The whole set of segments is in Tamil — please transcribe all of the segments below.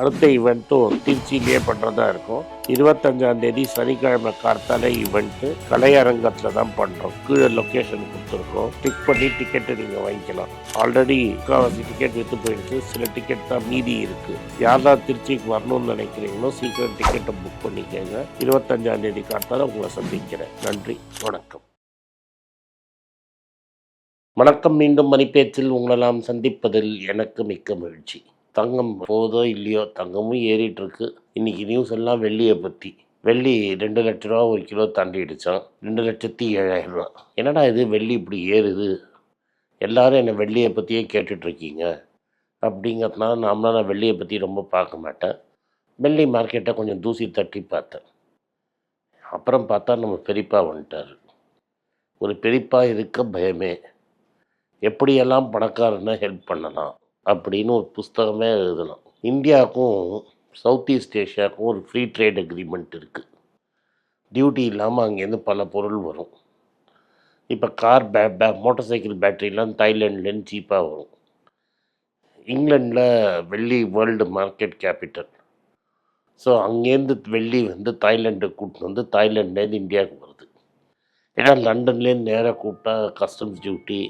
அடுத்த ஈவெண்ட்டும் திருச்சியிலேயே பண்ணுறதா இருக்கும். இருபத்தஞ்சாம் தேதி சனிக்கிழமை கார்த்தால ஈவெண்ட்டு கலையரங்கத்தில் தான் பண்ணுறோம் கீழே லொக்கேஷன் கொடுத்துருக்கோம். டிக் பண்ணி டிக்கெட்டு நீங்கள் வாங்கிக்கலாம். ஆல்ரெடி முக்கால்வாசி டிக்கெட் விற்று போயிடுச்சு சில டிக்கெட் தான் மீதி இருக்குது யாரெல்லாம் திருச்சிக்கு வரணும்னு நினைக்கிறீங்களோ சீக்கிரம் டிக்கெட்டை புக் பண்ணிக்கோங்க. இருபத்தஞ்சாம் தேதி கார்த்தால உங்களை சந்திக்கிறேன். நன்றி வணக்கம். வணக்கம் மீண்டும் மணிப்பேச்சில் உங்களெல்லாம் சந்திப்பதில் எனக்கு மிக்க மகிழ்ச்சி. தங்கம் போதோ இல்லையோ தங்கமும் ஏறிட்டு இருக்கு இன்னைக்கு நியூஸ் எல்லாம் வெள்ளியை பற்றி வெள்ளி ரெண்டு லட்ச ரூபா ஒரு கிலோ தாண்டிடுச்சான் ரெண்டு லட்சத்தி ஏழாயிரம் ரூபா. என்னடா இது வெள்ளி இப்படி ஏறுது? எல்லாரும் என்னை வெள்ளியை பற்றியே கேட்டுட்ருக்கீங்க அப்படிங்கிறதுனால நாமளாக நான் வெள்ளியை பற்றி ரொம்ப பார்க்க மாட்டேன். வெள்ளி மார்க்கெட்டை கொஞ்சம் தூசி தட்டி பார்த்தேன். அப்புறம் பார்த்தா நம்ம பெரியப்பா வந்துட்டார். ஒரு பெரியப்பா இருக்க பயமே. எப்படியெல்லாம் பணக்காரனை ஹெல்ப் பண்ணலாம்? அப்படின்னு ஒரு புஸ்தகமே எழுதலாம். இந்தியாவுக்கும் சவுத் ஈஸ்ட் ஏஷியாவுக்கும் ஒரு ஃப்ரீ ட்ரேட் அக்ரிமெண்ட் இருக்குது டியூட்டி இல்லாமல் அங்கேருந்து பல பொருள் வரும். இப்போ கார் பே பே மோட்டார் சைக்கிள் பேட்டரிலாம் தாய்லாண்ட்லேருந்து சீப்பாக வரும். இங்கிலாண்டில் வெள்ளி வேர்ல்டு மார்க்கெட் கேபிட்டல் ஸோ அங்கேருந்து வெள்ளி வந்து தாய்லாண்டுக்கு கூட்டின்னு வந்து தாய்லாண்ட்லேருந்து இந்தியாவுக்கு வருது. ஏன்னா லண்டன்லேருந்து நேராக கூப்பிட்டா கஸ்டம்ஸ் டியூட்டி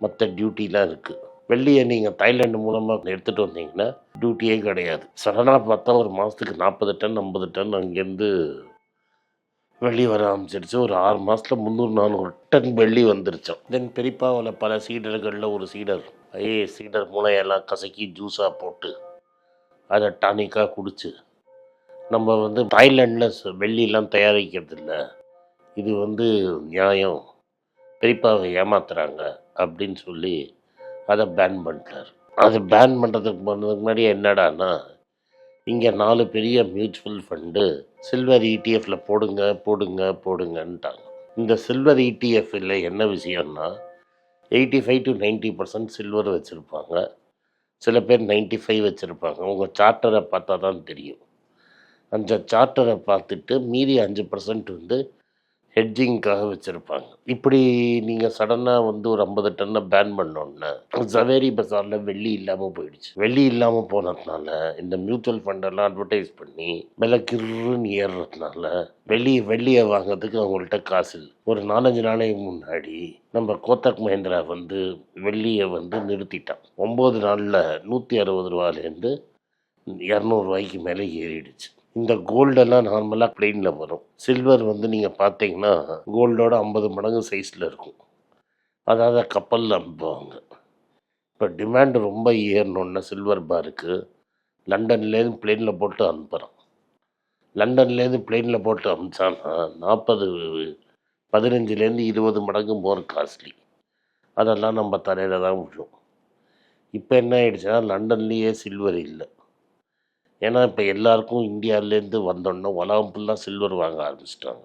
மற்ற டியூட்டிலாம் இருக்குது வெள்ளியை நீங்கள் தாய்லாந்து மூலமாக எடுத்துகிட்டு வந்தீங்கன்னா டியூட்டியே கிடையாது. சடனாக பார்த்தா ஒரு மாதத்துக்கு நாற்பது டன் ஐம்பது டன் அங்கேருந்து வெள்ளி வர ஆரம்பிச்சிருச்சு. ஒரு ஆறு மாதத்தில் முந்நூறு நானூறு டன் வெள்ளி வந்துருச்சோம். தென் பெரியப்பாவில் பல சீடர்களில் ஒரு சீடர் ஐயே சீடர் மூளையெல்லாம் கசக்கி ஜூஸாக போட்டு அதை டானிக்காக குடிச்சு நம்ம வந்து தாய்லாண்டில் வெள்ளிலாம் தயாரிக்கிறது இல்லை இது வந்து நியாயம். பெரியப்பாவை ஏமாத்துறாங்க அப்படின்னு சொல்லி அதை பேன் பண்ணிட்டார். அது பேன் பண்ணுறதுக்கு பண்ணுறதுக்கு முன்னாடி என்னடான்னா இங்கே நாலு பெரிய மியூச்சுவல் ஃபண்டு சில்வர் இடிஎஃப்பில் போடுங்க போடுங்க போடுங்கன்ட்டாங்க. இந்த சில்வர் இடிஎஃப்பில் என்ன விஷயம்னா eighty five to ninety percent silver வச்சுருப்பாங்க. சில பேர் 95 ஃபைவ் வச்சுருப்பாங்க. உங்கள் சார்ட்டரை பார்த்தா தான் தெரியும். அந்த சார்ட்டரை பார்த்துட்டு மீதி அஞ்சு பர்சன்ட் வந்து ஹெட்ஜிங்க்காக வச்சுருப்பாங்க. இப்படி நீங்கள் சடனாக வந்து ஒரு ஐம்பது டன்னை பேன் பண்ணோன்னே ஜவேரி பஜாரில் வெள்ளி இல்லாமல் போயிடுச்சு. வெள்ளி இல்லாமல் போனதுனால இந்த மியூச்சுவல் ஃபண்டெல்லாம் அட்வர்டைஸ் பண்ணி விலை கிருன்னு ஏறுறதுனால வெள்ளி வெள்ளியை வாங்குறதுக்கு அவங்கள்ட்ட காசு இல்லை. ஒரு நாலஞ்சு நாளைக்கு முன்னாடி நம்ம கோத்தக் மஹேந்திரா வந்து வெள்ளியை வந்து நிறுத்திட்டான். ஒம்பது நாளில் நூற்றி அறுபது ரூபாலேருந்து இரநூறுவாய்க்கு மேலே ஏறிடுச்சு. இந்த கோல்டெல்லாம் நார்மலாக பிளெயினில் வரும். சில்வர் வந்து நீங்கள் பார்த்தீங்கன்னா கோல்டோட ஐம்பது மடங்கு சைஸில் இருக்கும். அதாவது கப்பலில் அனுப்புவாங்க. இப்போ டிமாண்ட் ரொம்ப ஏறணுன்னா சில்வர் பாருக்கு லண்டன்லேருந்து பிளெயினில் போட்டு அனுப்புகிறான் லண்டன்லேருந்து பிளெயினில் போட்டு அனுப்பிச்சான்னா நாற்பது பதினஞ்சுலேருந்து இருபது மடங்கு மோர் காஸ்ட்லி அதெல்லாம் நம்ம தலையில் தான் விழும். இப்போ என்ன ஆயிடுச்சுன்னா லண்டன்லேயே சில்வர் இல்லை. ஏன்னா இப்போ எல்லாருக்கும் இந்தியாவிலேருந்து வந்தோன்னே உலகம் ஃபுல்லாக சில்வர் வாங்க ஆரம்பிச்சிட்டாங்க.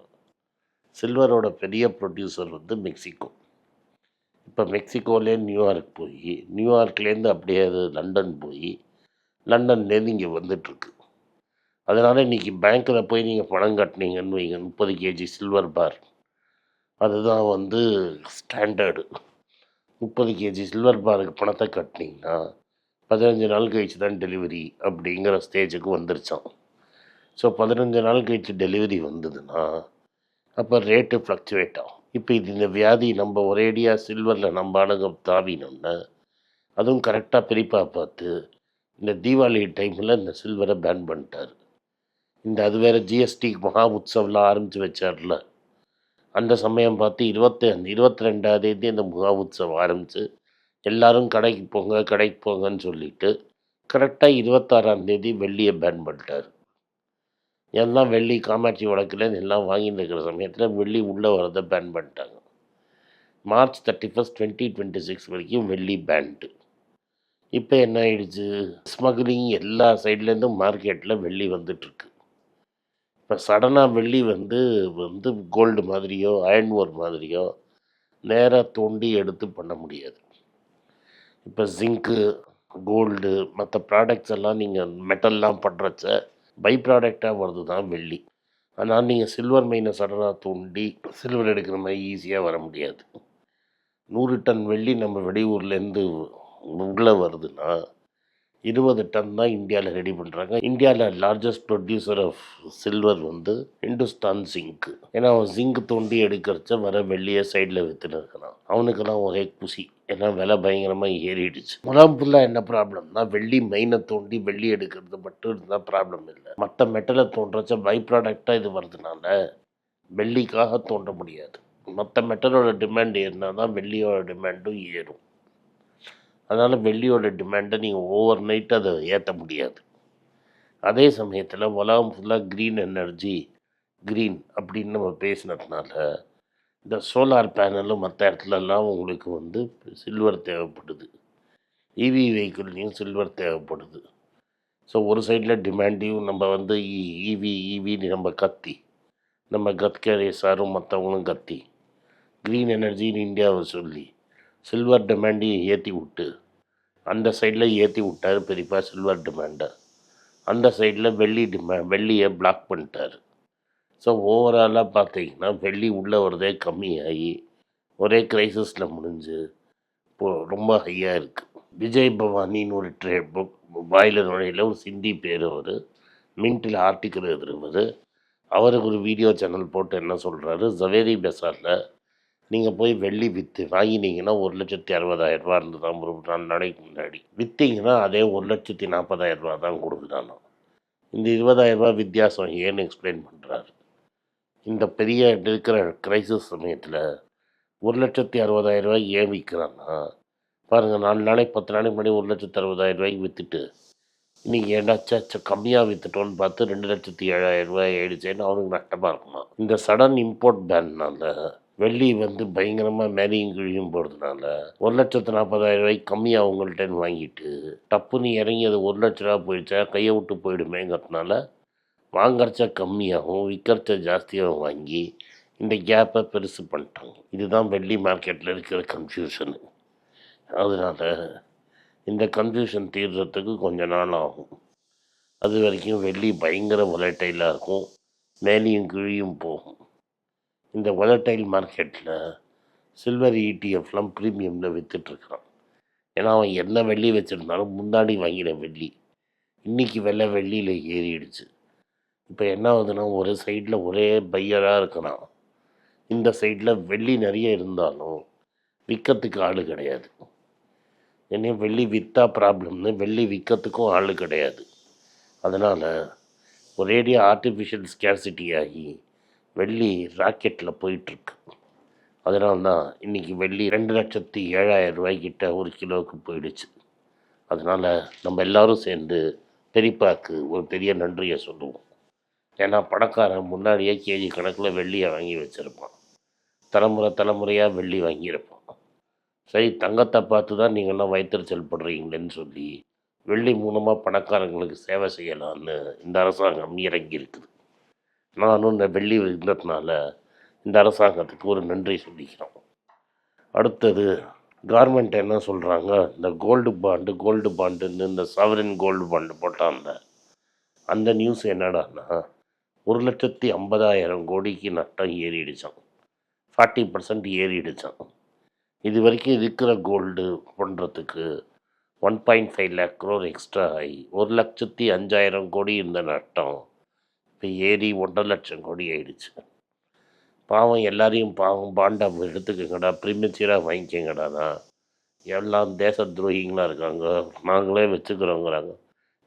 சில்வரோட பெரிய ப்ரொடியூசர் வந்து மெக்சிகோ. இப்போ மெக்சிகோலே நியூயார்க் போய் நியூயார்க்லேருந்து அப்படியே அது லண்டன் போய் லண்டன்லேருந்து இங்கே வந்துட்டுருக்கு. அதனால் இன்றைக்கி பேங்க்கில் போய் நீங்கள் பணம் கட்டினீங்கன்னு வைங்க முப்பது கேஜி சில்வர் பார் அதுதான் வந்து ஸ்டாண்டர்டு முப்பது கேஜி சில்வர் பாருக்கு பணத்தை கட்டினீங்கன்னா பதினஞ்சு நாள் கழித்து தான் டெலிவரி அப்படிங்கிற ஸ்டேஜுக்கு வந்துருச்சான் ஸோ பதினஞ்சு நாள் கழிச்சு டெலிவரி வந்ததுன்னா அப்போ ரேட்டு ஃப்ளக்சுவேட் ஆகும். இப்போ இது இந்த வியாதி நம்ம ஒரேடியாக சில்வரில் நம்ம ஆளுங்க தாவினோம்னா அதுவும் கரெக்டாக பிரிப்பாக பார்த்து இந்த தீபாவளி டைமில் இந்த சில்வரை பேன் பண்ணிட்டார். இந்த அது வேறு ஜிஎஸ்டி மகா உற்சவெலாம் ஆரம்பித்து வச்சார்ல. அந்த சமயம் பார்த்து இருபத்தி இருபத்தி ரெண்டாம் தேதி அந்த மகா உற்சவம் ஆரம்பித்து எல்லாரும் கடைக்கு போங்க கடைக்கு போங்கன்னு சொல்லிட்டு கரெக்டாக இருபத்தாறாம் தேதி வெள்ளியை பேன் பண்ணிட்டார். எல்லாம் வெள்ளி காமாட்சி வழக்கில் எல்லாம் வாங்கிட்டு இருக்கிற சமயத்தில் வெள்ளி உள்ளே வரதை பேன் பண்ணிட்டாங்க. March thirty first twenty twenty six வரைக்கும் வெள்ளி பேண்ட்டு இப்போ என்ன ஆயிடுச்சு? ஸ்மக்லிங் எல்லா சைட்லேருந்தும் மார்க்கெட்டில் வெள்ளி வந்துட்டுருக்கு இப்போ சடனாக வெள்ளி வந்து வந்து கோல்டு மாதிரியோ அயன் ஓர் மாதிரியோ நேராக தோண்டி எடுத்து பண்ண முடியாது. இப்போ ஜிங்க்கு கோல்டு மற்ற ப்ராடக்ட்ஸ் எல்லாம் நீங்கள் மெட்டல்லாம் பண்ணுறச்ச பை ப்ராடக்டாக வருது தான் வெள்ளி. ஆனால் நீங்கள் சில்வர் மைனை சடனாக தூண்டி சில்வர் எடுக்கிற மாதிரி ஈஸியாக வர முடியாது. நூறு டன் வெள்ளி நம்ம வெளியூர்லேருந்து உள்ளே வருதுன்னா இருபது டன் தான் இந்தியாவில் ரெடி பண்ணுறாங்க இந்தியாவில் லார்ஜஸ்ட் ப்ரொடியூசர் ஆஃப் சில்வர் வந்து இந்துஸ்தான் ஜிங்க் ஏன்னா அவன் ஜிங்க் தோண்டி எடுக்கிறச்ச வர வெள்ளியை சைடில் விற்றுன்னு இருக்கிறான் அவனுக்கெல்லாம் ஒரே குசி. ஏன்னா விலை பயங்கரமாக ஏறிடுச்சு. உலகம் ஃபுல்லாக என்ன ப்ராப்ளம்னா வெள்ளி மெயினை தோண்டி வெள்ளி எடுக்கிறது மட்டும் இருந்தால் ப்ராப்ளம் இல்லை. மற்ற மெட்டலை தோன்றச்ச பை ப்ராடக்டாக இது வருதுனால வெள்ளிக்காக தோன்ற முடியாது. மற்ற மெட்டலோட டிமாண்ட் ஏறினா தான் வெள்ளியோட டிமாண்டும் ஏறும். அதனால் வெள்ளியோட டிமாண்டை நீங்கள் ஓவர் நைட் அதை ஏற்ற முடியாது. அதே சமயத்தில் உலகம் ஃபுல்லாக க்ரீன் எனர்ஜி க்ரீன் அப்படின்னு நம்ம பேசினதுனால இந்த சோலார் பேனலும் மற்ற இடத்துலலாம் உங்களுக்கு வந்து சில்வர் தேவைப்படுது. இவி வெஹிக்கிள்லேயும் சில்வர் தேவைப்படுது. ஸோ ஒரு சைடில் டிமாண்டையும் நம்ம வந்து e, இவி இவின்னு e நம்ம கத்தி நம்ம கத்கரே சாரும் மற்றவங்களும் கத்தி க்ரீன் எனர்ஜின்னு இந்தியாவை சொல்லி சில்வர் டிமாண்டையும் ஏற்றி விட்டு அந்த சைடில் ஏற்றி விட்டார் பெரியப்பா சில்வர் டிமாண்டை அந்த சைடில் வெள்ளி டிமா வெள்ளியை பிளாக் பண்ணிட்டார். ஸோ ஓவராலாக பார்த்தீங்கன்னா வெள்ளி உள்ளே வரதே கம்மியாகி ஒரே கிரைசிஸில் முடிஞ்சு இப்போது ரொம்ப ஹையாக இருக்குது விஜய் பவானின்னு ஒரு ட்ரே புக் வாயில நுழையில் ஒரு சிந்தி பேர் அவர். மின்ட்டில் ஆர்டிக்கல் எழுதுறவர். அவருக்கு ஒரு வீடியோ சேனல் போட்டு என்ன சொல்கிறாரு ஜவேரி பெசாரில் நீங்கள் போய் வெள்ளி விற்று வாங்கினீங்கன்னா ஒரு லட்சத்தி அறுபதாயிரம் ரூபா இருந்ததான் ஒரு நாலு நாளைக்கு முன்னாடி? விற்றீங்கன்னா அதே ஒரு லட்சத்தி நாற்பதாயிரம் ரூபா தான் கொடுக்குறானோ? இந்த இருபதாயிரரூபா வித்தியாசம் ஏன்னு எக்ஸ்பிளைன் பண்ணுறாரு இந்த பெரிய இருக்கிற கிரைசிஸ் சமயத்தில் ஒரு லட்சத்தி அறுபதாயிரம் ரூபாய் ஏன் விற்கிறான்னா பாருங்கள் நாலு நாளைக்கு பத்து நாளைக்கு முன்னாடி ஒரு லட்சத்தி அறுபதாயிரம் ரூபாய்க்கு விற்றுட்டு இன்றைக்கி ஏண்டாச்சும் கம்மியாக விற்றுட்டோன்னு பார்த்து ரெண்டு லட்சத்தி ஏழாயிரம் ரூபாய் ஆயிடுச்சேன்னு அவனுக்கு நஷ்டமாக இருக்குமா? இந்த சடன் இம்போர்ட் பேன்னால வெள்ளி வந்து பயங்கரமாக மேலேயும் கீழியும் போகிறதுனால ஒரு லட்சத்து நாற்பதாயிரம் ரூபாய்க்கு கம்மியாக அவங்கள்ட்டன்னு வாங்கிட்டு டப்புன்னு இறங்கி அது ஒரு லட்ச ரூபா போயிடுச்சா கையை விட்டு போயிடுமேங்கிறதுனால வாங்கறச்ச கம்மியாகவும் விற்கிறச்ச ஜாஸ்தியாகவும் வாங்கி இந்த கேப்பை பெருசு பண்ணிட்டாங்க. இதுதான் வெள்ளி மார்க்கெட்டில் இருக்கிற கன்ஃபியூஷனு அதனால் இந்த கன்ஃபியூஷன் தீர்றதுக்கு கொஞ்ச நாள் ஆகும். அது வரைக்கும் வெள்ளி பயங்கர வொலட்டைலாக இருக்கும். மேலேயும் கீழியும் போகும். இந்த வொலட்டைல் மார்க்கெட்டில் சில்வர் இடிஎஃப்லாம் ப்ரீமியமில் விற்றுட்ருக்கான் ஏன்னா அவன் என்ன வெள்ளி வச்சுருந்தாலும் முன்னாடி வாங்கின வெள்ளி. இன்றைக்கி வெள்ளை வெள்ளியில் ஏறிடுச்சு. இப்போ என்ன ஆகுதுன்னா ஒரு சைடில் ஒரே பையராக இருக்கிறான். இந்த சைடில் வெள்ளி நிறைய இருந்தாலும் விற்கிறதுக்கு ஆள் கிடையாது. என்ன வெள்ளி விற்றா ப்ராப்ளம்னு வெள்ளி விற்கிறதுக்கும் ஆள் கிடையாது. அதனால் ஒரேடியாக ஆர்டிஃபிஷியல் ஸ்கேர்சிட்டி ஆகி வெள்ளி ராக்கெட்டில் போயிட்டுருக்கு. அதனால்தான் இன்றைக்கி வெள்ளி ரெண்டு லட்சத்தி ஏழாயிரம் ரூபாய்க்கிட்ட ஒரு கிலோவுக்கு போயிடுச்சு. அதனால் நம்ம எல்லாரும் சேர்ந்து பெரியப்பாவுக்கு ஒரு பெரிய நன்றியை சொல்லுவோம். ஏன்னா பணக்காரன் முன்னாடியே கேஜி கணக்கில் வெள்ளியை வாங்கி வச்சுருப்பான். தலைமுறை தலைமுறையாக வெள்ளி வாங்கியிருப்பான். சரி தங்கத்தை பார்த்து தான் நீங்கள்லாம் வயிற்றுச்சல் படுறீங்களேன்னு சொல்லி வெள்ளி மூலமாக பணக்காரங்களுக்கு சேவை செய்யலான்னு இந்த அரசாங்கம் இறங்கி இருக்குது நானும் இந்த வெள்ளி இருந்ததுனால இந்த அரசாங்கத்துக்கு ஒரு நன்றி சொல்லிக்கிறோம். அடுத்தது கார்மெண்ட் என்ன சொல்கிறாங்க இந்த கோல்டு பாண்டு கோல்டு பாண்டுன்னு இந்த சவரின் கோல்டு பாண்டு போட்டாங்க. அந்த நியூஸ் என்னடான்னா ஒரு லட்சத்தி ஐம்பதாயிரம் கோடிக்கு நட்டம் ஏறிடுச்சான் ஃபார்ட்டி பர்சன்ட் ஏறிடுச்சான் இது வரைக்கும் இருக்கிற கோல்டு பண்ணுறதுக்கு one point five lakh crore extra ஆகி ஒரு லட்சத்தி அஞ்சாயிரம் கோடி இருந்த நட்டம். இப்போ ஏறி ஒன்றரை லட்சம் கோடி ஆயிடுச்சு. பாவம் எல்லாரையும் பாவம் பாண்டை எடுத்துக்கங்கடா ப்ரீமியச்சராக வாங்கிக்கங்கடாண்ணா. எல்லாம் தேச துரோகிங்களாக இருக்காங்க. நாங்களே வச்சுக்கிறோங்கிறாங்க.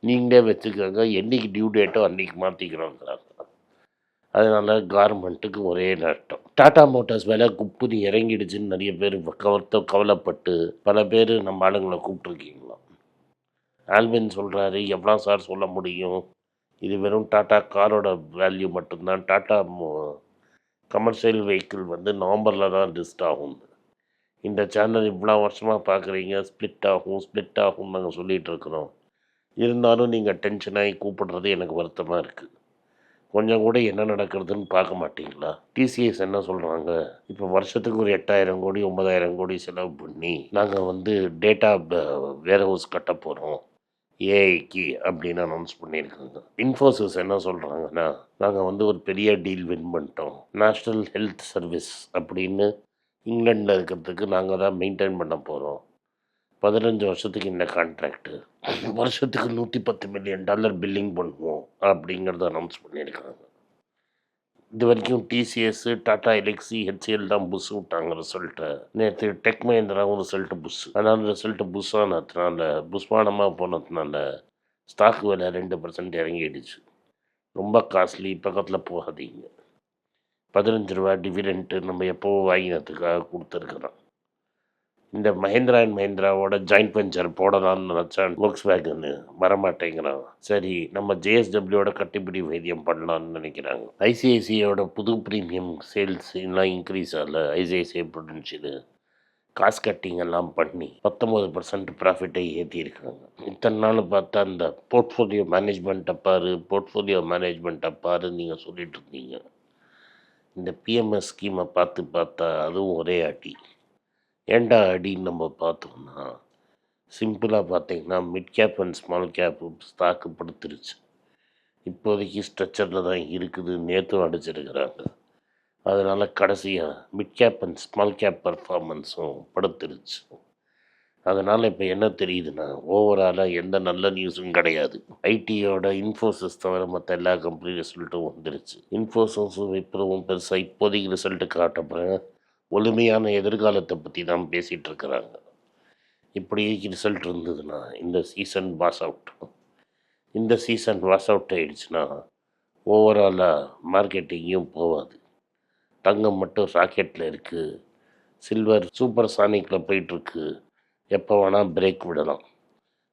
நீங்களே வச்சுக்கோங்க என்னைக்கு டியூ டேட்டோ அன்றைக்கி மாற்றிக்கிறோங்கிறாங்க அதனால் கார்மெண்ட்டுக்கு ஒரே நட்டம். டாடா மோட்டார்ஸ் வேலை குப்புனி இறங்கிடுச்சுன்னு நிறைய பேர் கவர்த்த கவலைப்பட்டு பல பேர் நம்ம ஆளுங்களை கூப்பிட்ருக்கீங்களா ஆல்வின் சொல்கிறாரு எவ்வளோ சார் சொல்ல முடியும்? இது வெறும் டாட்டா காரோட வேல்யூ மட்டும்தான். டாட்டா கமர்ஷியல் வெஹிக்கிள் வந்து நவம்பரில் தான் லிஸ்ட் ஆகும். இந்த சேனல் இவ்வளோ வருஷமாக பார்க்குறீங்க ஸ்ப்ளிட் ஆகும் ஸ்ப்ளிட் ஆகும் நாங்கள் சொல்லிகிட்டு இருக்கிறோம். இருந்தாலும் நீங்கள் டென்ஷனாகி கூப்பிடுறது எனக்கு வருத்தமாக இருக்குது கொஞ்சம் கூட என்ன நடக்கிறதுன்னு பார்க்க மாட்டீங்களா? டிசிஎஸ் என்ன சொல்கிறாங்க இப்போ வருஷத்துக்கு ஒரு எட்டாயிரம் கோடி ஒன்பதாயிரம் கோடி செலவு பண்ணி நாங்கள் வந்து டேட்டா வேர் ஹவுஸ் கட்ட போகிறோம் ஏஐக்கு அப்படின்னு அனௌன்ஸ் பண்ணியிருக்காங்க. இன்ஃபோசிஸ் என்ன சொல்கிறாங்கன்னா நாங்கள் வந்து ஒரு பெரிய டீல் வின் பண்ணிட்டோம். நேஷ்னல் ஹெல்த் சர்வீஸ் அப்படின்னு இங்கிலாண்டில் இருக்கிறதுக்கு நாங்கள் தான் மெயின்டைன் பண்ண போகிறோம் பதினஞ்சு வருஷத்துக்கு இந்த கான்ட்ராக்டு வருஷத்துக்கு நூற்றி பத்து மில்லியன் டாலர் பில்லிங் பண்ணுவோம் அப்படிங்கிறத அனௌன்ஸ் பண்ணியிருக்காங்க. இது வரைக்கும் டிசிஎஸ் டாடா எலெக்ஸி ஹெச்சிஎல் தான் புஷ் விட்டாங்க ரிசல்ட்டை நேற்று டெக் மஹிந்திராவும் ரிசல்ட்டு புஷ். அதனால் ரிசல்ட்டு புஷ் ஆனதுனால புஷ்பானமாக போனதுனால ஸ்டாக் விலை ரெண்டு பர்சன்ட் இறங்கிடுச்சு. ரொம்ப காஸ்ட்லி பக்கத்தில் போகாதீங்க. பதினஞ்சு ரூபா டிவிடெண்ட்டு நம்ம எப்போவும் வாங்கினதுக்காக கொடுத்துருக்குறோம். இந்த மஹேந்திரா அண்ட் மஹேந்திராவோட ஜாயிண்ட் வெஞ்சர் போடலாம்னு நினச்சான். ஒர்க்ஸ் வேகன்னு வரமாட்டேங்கிறான் சரி நம்ம ஜேஎஸ்டபிள்யூட கட்டுப்படி வைத்தியம் பண்ணலாம்னு நினைக்கிறாங்க. ஐசிஐசிஐயோட புது ப்ரீமியம் சேல்ஸ் எல்லாம் இன்க்ரீஸ் ஆகல. ஐசிஐசிஐ ப்ரொடென்ஷியலு காசு கட்டிங் எல்லாம் பண்ணி பத்தொம்பது பர்சன்ட் ப்ராஃபிட்டை ஏற்றிருக்காங்க இத்தனை நாள் பார்த்தா அந்த போர்ட்ஃபோலியோ மேனேஜ்மெண்ட்டை அப்பாரு போர்ட்ஃபோலியோ மேனேஜ்மெண்ட்டை அப்பாரு நீங்கள் சொல்லிட்டு இருந்தீங்க. இந்த பிஎம்எஸ் ஸ்கீமை பார்த்து பார்த்தா அதுவும் ஒரே அடி. ஏண்டா அடின்னு நம்ம பார்த்தோம்னா சிம்பிளாக பார்த்தீங்கன்னா mid cap and small cap stock படுத்துருச்சு. இப்போதைக்கு ஸ்ட்ரக்சரில் தான் இருக்குது நேற்றும் அடிச்சிருக்கிறாங்க அதனால் கடைசியாக mid cap and small cap பர்ஃபார்மன்ஸும் படுத்துருச்சு. அதனால் இப்போ என்ன தெரியுதுன்னா ஓவராலாக எந்த நல்ல நியூஸும் கிடையாது. ஐடியோட இன்ஃபோசிஸ் தவிர மற்ற எல்லா கம்பெனி ரிசல்ட்டும் வந்துருச்சு. இன்ஃபோசிஸும் விப்ரோவும் பெருசாக இப்போதைக்கு ரிசல்ட்டு காட்டப்படுறேன் ஒழுமையான எதிர்காலத்தை பற்றி தான் பேசிகிட்டு இருக்கிறாங்க இப்படி ரிசல்ட் இருந்ததுன்னா இந்த சீசன் பாஸ் அவுட் இந்த சீசன் வாஷ் அவுட் ஆகிடுச்சுன்னா ஓவராலாக மார்க்கெட்டிங்கும் போகாது. தங்கம் மட்டும் ராக்கெட்டில் இருக்குது சில்வர் சூப்பர் சானிக்கில் போயிட்டுருக்கு. எப்போ வேணால் பிரேக் விடலாம்.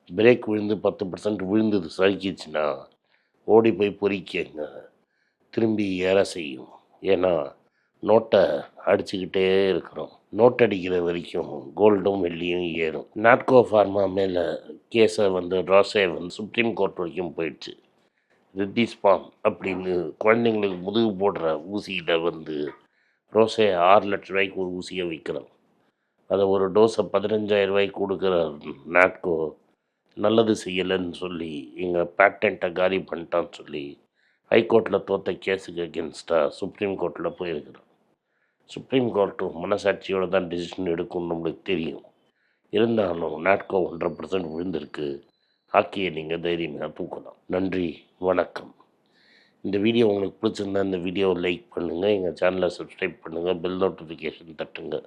பிரேக் விழுந்து பத்து பர்சன்ட் விழுந்தது சறுக்கிச்சுன்னா ஓடி போய் பொறிக்கங்க. திரும்பி ஏற செய்யும். ஏன்னா நோட்டை அடிச்சுக்கிட்டே இருக்கிறோம். நோட் அடிக்கிற வரைக்கும் கோல்டும் வெள்ளியும் ஏறும். நாட்கோ ஃபார்மா மேலே கேஸை வந்து ரோசே வந்து சுப்ரீம் கோர்ட் வரைக்கும் போயிடுச்சு. ரித்திஸ் ஃபார்ம் அப்படின்னு குழந்தைங்களுக்கு முதுகு போடுற ஊசியில் வந்து ரோசே ஆறு லட்ச ரூபாய்க்கு ஒரு ஊசியை விற்கிறோம் அதை ஒரு டோஸை பதினஞ்சாயிரம் ரூபாய்க்கு கொடுக்குற நாட்கோ நல்லது செய்யலைன்னு சொல்லி எங்கள் பேட்டண்ட்டை காலி பண்ணிட்டான்னு சொல்லி ஹைகோர்ட்டில் தோற்ற கேஸுக்கு அகேன்ஸ்டாக சுப்ரீம் கோர்ட்டில் போயிருக்கிறோம். சுப்ரீம் கோர்ட்டும் மனசாட்சியோடு தான் டிசிஷன் எடுக்கும்னு நம்மளுக்கு தெரியும். இருந்தாலும் நாட்கோ ஒன்றரை பர்சன்ட் விழுந்திருக்கு. ஹாக்கியை நீங்கள் தைரியமாக தூக்கலாம் நன்றி வணக்கம். இந்த வீடியோ உங்களுக்கு பிடிச்சிருந்தா இந்த வீடியோவை லைக் பண்ணுங்கள் எங்கள் சேனலை சப்ஸ்கிரைப் பண்ணுங்கள் பெல் நோட்டிஃபிகேஷன் தட்டுங்க.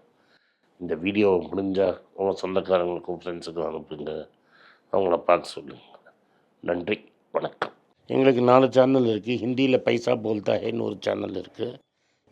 இந்த வீடியோவை முடிஞ்சால் உங்கள் சொந்தக்காரங்களுக்கும் ஃப்ரெண்ட்ஸுக்கும் அனுப்புங்க. அவங்கள பார்க்க சொல்லுங்கள் நன்றி வணக்கம். எங்களுக்கு நாலு சேனல் இருக்குது ஹிந்தியில் பைசா போல்தா ஹேன்னு ஒரு சேனல் இருக்குது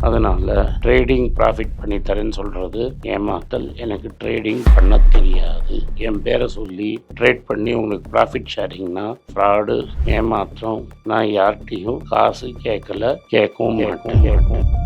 அதனால் ட்ரேடிங் ப்ராஃபிட் பண்ணி தரேன்னு சொல்கிறது ஏமாத்தல். எனக்கு ட்ரேடிங் பண்ண தெரியாது. என் பேரை சொல்லி ட்ரேட் பண்ணி உங்களுக்கு ப்ராஃபிட் ஷேரிங்னா ஃப்ராடு ஏமாற்றம் நான் யார்கிட்டையும் காசு கேட்கல கேட்கவும் மாட்டேன். கேட்கும்